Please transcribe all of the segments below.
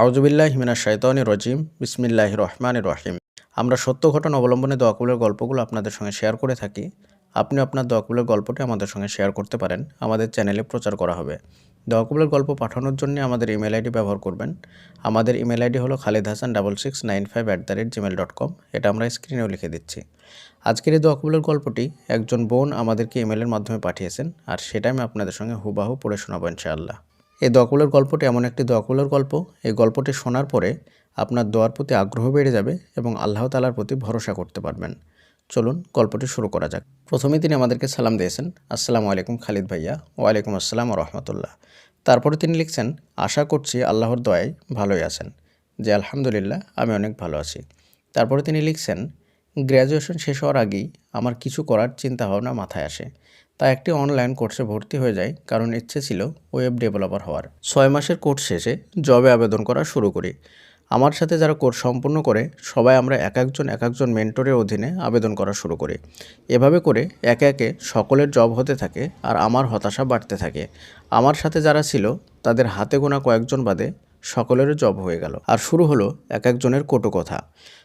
আউজুবিল্লাহ হিমিনা শাইতানি রজিম। বিসমিল্লাহ রহমান রহিম। আমরা সত্য ঘটনা অবলম্বনে দোয়াকুলের গল্পগুলো আপনাদের সঙ্গে শেয়ার করে থাকি। আপনি আপনার দোয়াকুলের গল্পটি আমাদের সঙ্গে শেয়ার করতে পারেন। আমাদের চ্যানেলে প্রচার করা হবে। দোয়াকুলের গল্প পাঠানোর জন্য আমাদের ইমেল আইডি ব্যবহার করবেন। আমাদের ইমেল আইডি হলো Khalid Hasan double six nine five at the rate Gmail dot com. এটা আমরা স্ক্রিনেও লিখে দিচ্ছি। আজকের এই দোয়াকুলের গল্পটি একজন বোন আমাদেরকে ইমেলের মাধ্যমে পাঠিয়েছেন। আর সেটা আমি আপনাদের সঙ্গে হুবাহু পড়ে শোনাবো ইনশাআল্লাহ। এই দোয়াকুলের গল্পটি এমন একটি দোয়াকুলের গল্প। এই গল্পটি শোনার পরে আপনার দোয়ার প্রতি আগ্রহ বেড়ে যাবে এবং আল্লাহ তালার প্রতি ভরসা করতে পারবেন। চলুন গল্পটি শুরু করা যাক। প্রথমে তিনি আমাদেরকে সালাম দিয়েছেন, আসসালামু আলাইকুম খালিদ ভাইয়া, ওয়ালাইকুম আসসালাম রহমতুল্লাহ। তারপরে তিনি লিখছেন, আশা করছি আল্লাহর দয়ায় ভালোই আছেন। যে আলহামদুলিল্লাহ, আমি অনেক ভালো আছি। তারপরে তিনি লিখছেন, গ্র্যাজুয়েশন শেষ হওয়ার আগেই আমার কিছু করার চিন্তা ভাবনা মাথায় আসে। তা একটি অনলাইন কোর্সে ভর্তি হয়ে যায়, কারণ ইচ্ছে ছিল ওয়েব ডেভেলপার হওয়ার। ছয় মাসের কোর্স শেষে জবে আবেদন করা শুরু করি। আমার সাথে যারা কোর্স সম্পূর্ণ করে, সবাই আমরা এক একজন এক একজন মেন্টরের অধীনে আবেদন করা শুরু করি। এভাবে করে একে একে সকলের জব হতে থাকে আর আমার হতাশা বাড়তে থাকে। আমার সাথে যারা ছিল, তাদের হাতে গোনা কয়েকজন বাদে সকলেরও জব হয়ে গেল। আর শুরু হলো এক একজনের কটু কথা।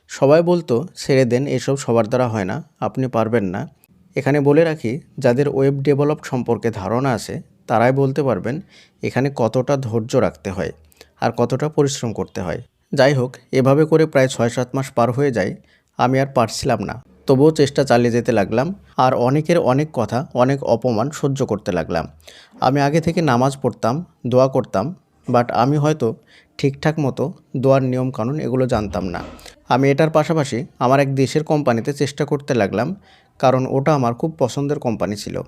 সবাই বলতো, ছেড়ে দেন, এসব সবার দ্বারা হয় না, আপনি পারবেন না। এখানে বলে রাখি, যাদের ওয়েব ডেভেলপ সম্পর্কে ধারণা আছে, তারাই বলতে পারবেন এখানে কতটা ধৈর্য রাখতে হয় আর কতটা পরিশ্রম করতে হয়। যাই হোক, এভাবে করে প্রায় ছয় সাত মাস পার হয়ে যায়, আমি আর পারছিলাম না। তবুও চেষ্টা চালিয়ে যেতে লাগলাম আর অনেকের অনেক কথা, অনেক অপমান সহ্য করতে লাগলাম। আমি আগে থেকে নামাজ পড়তাম, দোয়া করতাম বাট আমি হয়তো ঠিকঠাক মতো দোয়ার নিয়মকানুন এগুলো জানতাম না। আমি এটার পাশাপাশি আমার এক দেশের কোম্পানিতে চেষ্টা করতে লাগলাম কারণ ওটা আমার খুব পছন্দের কোম্পানি ছিল।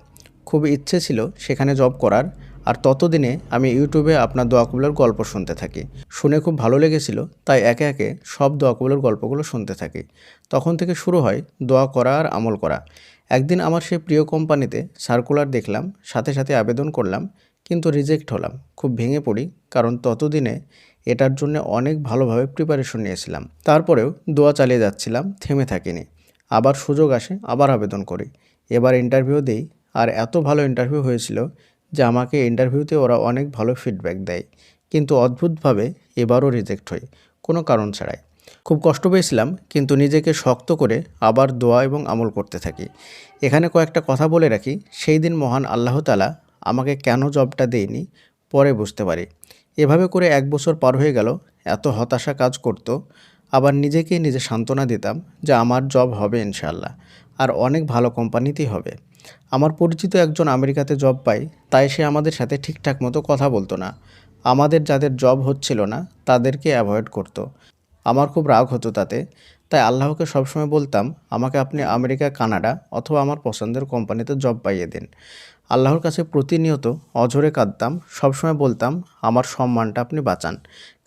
খুব ইচ্ছে ছিল সেখানে জব করার, আর ততদিনে আমি ইউটিউবে আপনার দোয়াকুলের গল্প শুনতে থাকি। শুনে খুব ভালো লেগেছিল, তাই একে একে সব দোয়াকুলের গল্পগুলো শুনতে থাকি। তখন থেকে শুরু হয় দোয়া করা আর আমল করা। একদিন আমার সেই প্রিয় কোম্পানিতে সার্কুলার দেখলাম, সাথে সাথে আবেদন করলাম, কিন্তু রিজেক্ট হলাম। খুব ভেঙে পড়ি, কারণ ততদিনে এটার জন্য অনেক ভালোভাবে প্রিপারেশন নিয়েছিলাম। তারপরেও দোয়া চালিয়ে যাচ্ছিলাম, থেমে থাকিনি। আবার সুযোগ আসে, আবার আবেদন করি। এবার ইন্টারভিউ দিই। আর এত ভালো ইন্টারভিউ হয়েছিল যে আমাকে ইন্টারভিউতে ওরা অনেক ভালো ফিডব্যাক দেয়। কিন্তু অদ্ভুতভাবে এবারও রিজেক্ট হই, কোনো কারণ ছাড়াই। খুব কষ্ট পেয়েছিলাম, কিন্তু নিজেকে শক্ত করে আবার দোয়া এবং আমল করতে থাকি। এখানে কয়েকটা কথা বলে রাখি। সেই দিন মহান আল্লাহ তালা আমাকে কেন জবটা দেয়নি, পরে বুঝতে পারি। এভাবে করে এক বছর পার হয়ে গেল, এত হতাশা কাজ করতো। আবার নিজেকে নিজে সান্ত্বনা দিতাম যে আমার জব হবে ইনশাল্লাহ আর অনেক ভালো কোম্পানিতেই হবে। আমার পরিচিত একজন আমেরিকাতে জব পাই তাই সে আমাদের সাথে ঠিকঠাক মতো কথা বলতো না। আমাদের যাদের জব হচ্ছিল না, তাদেরকে অ্যাভয়েড করতো। আমার খুব রাগ হতো তাতে, তাই আল্লাহকে সবসময় বলতাম, আমাকে আপনি আমেরিকা, কানাডা অথবা আমার পছন্দের কোম্পানিতে জব পাইয়ে দিন। আল্লাহর কাছে প্রতিনিয়ত অঝরে কাঁদতাম, সবসময় বলতাম, আমার সম্মানটা আপনি বাঁচান।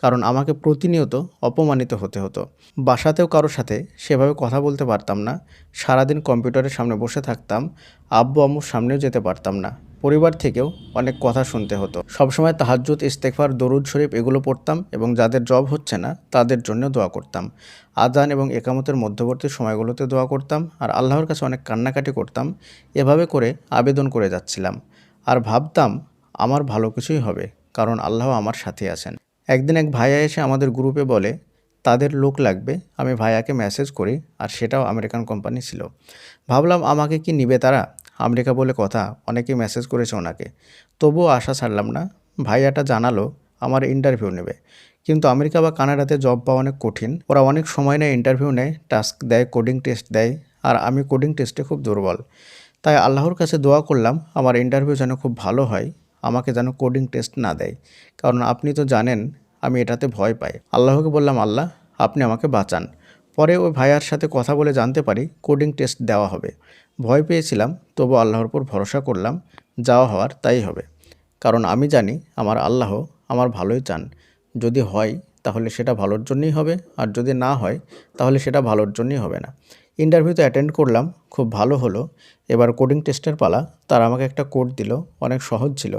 কারণ আমাকে প্রতিনিয়ত অপমানিত হতে হতো। বাসাতেও কারোর সাথে সেভাবে কথা বলতে পারতাম না। সারাদিন কম্পিউটারের সামনে বসে থাকতাম। আব্বু আম্মুর সামনেও যেতে পারতাম না। পরিবার থেকেও অনেক কথা শুনতে হতো। সবসময় তাহাজ্জুদ ইস্তেকফার দরুদ শরীফ এগুলো পড়তাম এবং যাদের জব হচ্ছে না, তাদের জন্য দোয়া করতাম। আজান এবং একামতের মধ্যবর্তী সময়গুলোতে দোয়া করতাম আর আল্লাহর কাছে অনেক কান্নাকাটি করতাম। এভাবে করে আবেদন করে যাচ্ছিলাম। আর ভাবতাম, আমার ভালো কিছুই হবে, কারণ আল্লাহ আমার সাথে আছেন। একদিন এক ভাইয়া এসে আমাদের গ্রুপে বলে, তাদের লোক লাগবে, আমি ভাইয়াকে মেসেজ করি, আর সেটাও আমেরিকান কোম্পানি ছিল। ভাবলাম আমাকে কি নিবে তারা? আমেরিকা বলে কথা অনেকে মেসেজ করেছে ওনাকে। তবুও আশা ছাড়লাম না। ভাইয়াটা জানালো, আমার ইন্টারভিউ নেবে। কিন্তু আমেরিকা বা কানাডাতে জব পাওয়া অনেক কঠিন। ওরা অনেক সময় নেয় ইন্টারভিউ নেয় টাস্ক দেয় কোডিং টেস্ট দেয়, আর আমি কোডিং টেস্টে খুব দুর্বল। তাই আল্লাহর কাছে দোয়া করলাম, আমার ইন্টারভিউ যেন খুব ভালো হয়। আমাকে যেন কোডিং টেস্ট না দেয়। কারণ আপনি তো জানেন, আমি এটাতে ভয় পাই। আল্লাহকে বললাম, আল্লাহ, আপনি আমাকে বাঁচান। পরে ওই ভাইয়ার সাথে কথা বলে জানতে পারি কোডিং টেস্ট দেওয়া হবে। ভয় পেয়েছিলাম, তবু আল্লাহর উপর ভরসা করলাম, যাওয়া হওয়ার তাই হবে। কারণ আমি জানি আমার আল্লাহ আমার ভালোই চান। যদি হয়, তাহলে সেটা ভালোর জন্যই হবে, আর যদি না হয়, তাহলে সেটা ভালোর জন্যই হবে না। ইন্টারভিউতে অ্যাটেন্ড করলাম, খুব ভালো হলো। এবার কোডিং টেস্টের পালা, তার আমাকে একটা কোড দিল, অনেক সহজ ছিল,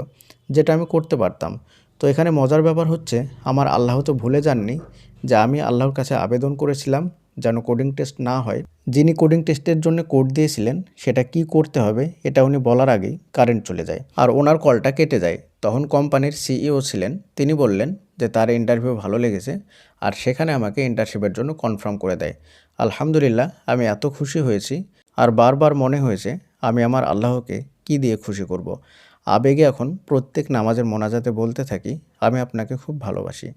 যেটা আমি করতে পারতাম। তো এখানে মজার ব্যাপার হচ্ছে, আমার আল্লাহ তো ভুলে যাননি যে আমি আল্লাহর কাছে আবেদন করেছিলাম যেন কোডিং টেস্ট না হয়। যিনি কোডিং টেস্টের জন্য কোড দিয়েছিলেন, সেটা কি করতে হবে, এটা উনি বলার আগেই কারেন্ট চলে যায়। আর ওনার কলটা কেটে যায়। তখন কোম্পানির সিইও ছিলেন, তিনি বললেন যে তার ইন্টারভিউ ভালো লেগেছে, আর সেখানে আমাকে ইন্টার্নশিপের জন্য কনফার্ম করে দেয়। আলহামদুলিল্লাহ, আমি এত খুশি হয়েছি, আর বারবার মনে হয়েছে আমি আমার আল্লাহকে কি দিয়ে খুশি করব। আবেগে এখন প্রত্যেক নামাজের মোনাজাতে বলতে থাকি, আমি আপনাকে খুব ভালোবাসি।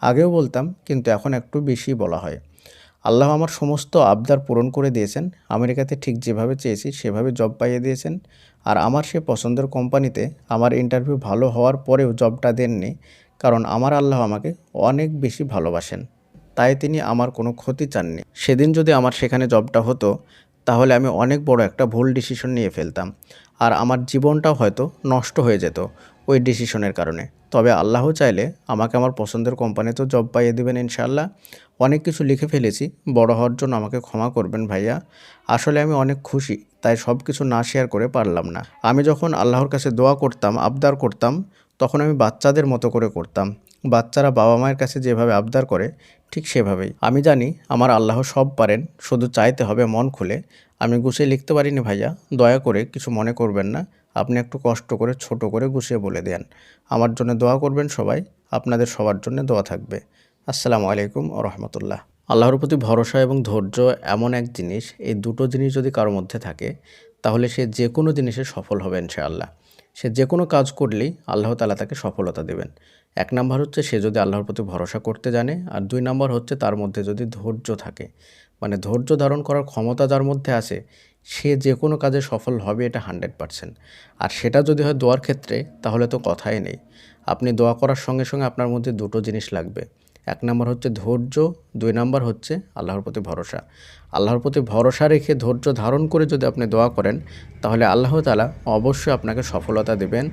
আগেও বলতাম, কিন্তু এখন একটু বেশি বলা হয়। আল্লাহ আমার সমস্ত আবদার পূরণ করে দিয়েছেন। আমেরিকাতে ঠিক যেভাবে চেয়েছি, সেভাবে জব পাইয়ে দিয়েছেন। আর আমার সে পছন্দের কোম্পানিতে আমার ইন্টারভিউ ভালো হওয়ার পরেও জবটা দেননি, কারণ আমার আল্লাহ আমাকে অনেক বেশি ভালোবাসেন। তাই তিনি আমার কোনো ক্ষতি চাননি। সেদিন যদি আমার সেখানে জবটা হতো, তাহলে আমি অনেক বড় একটা ভুল ডিসিশন নিয়ে ফেলতাম। আর আমার জীবনটাও হয়তো নষ্ট হয়ে যেত ওই ডিসিশনের কারণে। তবে আল্লাহ চাইলে আমাকে আমার পছন্দের কোম্পানিতেও জব পাইয়ে দেবেন ইনশাল্লাহ অনেক কিছু লিখে ফেলেছি, বড় হওয়ার জন্য আমাকে ক্ষমা করবেন ভাইয়া। আসলে আমি অনেক খুশি, তাই সব কিছু না শেয়ার করে পারলাম না। আমি যখন আল্লাহর কাছে দোয়া করতাম, আবদার করতাম, তখন আমি বাচ্চাদের মতো করে করতাম। বাচ্চারা বাবা মায়ের কাছে যেভাবে আবদার করে, ঠিক সেভাবেই। আমি জানি আমার আল্লাহ সব পারেন, শুধু চাইতে হবে মন খুলে। আমি গুছিয়ে লিখতে পারিনি ভাইয়া, দয়া করে কিছু মনে করবেন না। আপনি একটু কষ্ট করে, ছোট করে গুছিয়ে বলে দেন। আমার জন্য দোয়া করবেন সবাই, আপনাদের সবার জন্য দোয়া থাকবে। আসসালামু আলাইকুম ও রহমতুল্লাহ। আল্লাহর প্রতি ভরসা এবং ধৈর্য এমন এক জিনিস, এই দুটো জিনিস যদি কারোর মধ্যে থাকে, তাহলে সে যে কোনো জিনিসে সফল হবে ইনশাআল্লাহ। সে যে কোনো কাজ করলেই আল্লাহ তালা তাকে সফলতা দেবেন। এক নাম্বার হচ্ছে সে যদি আল্লাহর প্রতি ভরসা করতে জানে, আর দুই নাম্বার হচ্ছে তার মধ্যে যদি ধৈর্য থাকে। মানে ধৈর্য ধারণ করার ক্ষমতা যার মধ্যে আছে সে যে কোনো কাজে সফল হবে এটা হান্ড্রেড পারসেন্ট। আর সেটা যদি হয় দোয়ার ক্ষেত্রে, তাহলে তো কথাই নেই। আপনি দোয়া করার সঙ্গে সঙ্গে আপনার মধ্যে দুটো জিনিস লাগবে। এক নম্বর হচ্ছে ধৈর্য, দুই নম্বর হচ্ছে আল্লাহর প্রতি ভরসা। আল্লাহর প্রতি ভরসা রেখে ধৈর্য ধারণ করে যদি আপনি দোয়া করেন, তাহলে আল্লাহ তালা অবশ্যই আপনাকে সফলতা দেবেন।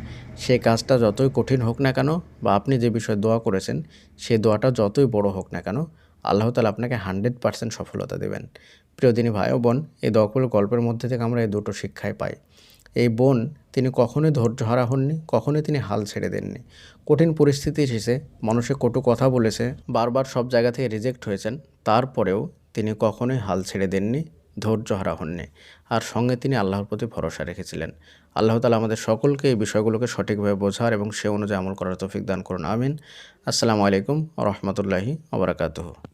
সেই কাজটা যতই কঠিন হোক না কেন বা আপনি যে বিষয়ে দোয়া করেছেন সেই দোয়াটা যতই বড় হোক না কেন, আল্লাহ তালা আপনাকে হান্ড্রেড পার্সেন্ট সফলতা দেবেন। প্রিয়দিনী ভাই ও বোন, এই দোয়াগুলো গল্পের মধ্যে থেকে আমরা এই দুটো শিক্ষায় পাই। এই বোন তিনি কখনোই ধৈর্যহারা হননি, কখনোই তিনি হাল ছেড়ে দেননি। কঠিন পরিস্থিতি এসেছে, মানুষে কটু কথা বলেছে, বারবার সব জায়গা থেকে রিজেক্ট হয়েছেন। তারপরেও তিনি কখনোই হাল ছেড়ে দেননি, ধৈর্য হারা হননি। আর সঙ্গে তিনি আল্লাহর প্রতি ভরসা রেখেছিলেন। আল্লাহ তালা আমাদের সকলকে এই বিষয়গুলোকে সঠিকভাবে বোঝার এবং সে অনুযায়ী আমল করার তৌফিক দান করুন। আমিন। আসসালামু আলাইকুম রহমতুল্লাহি আবরাকাতহ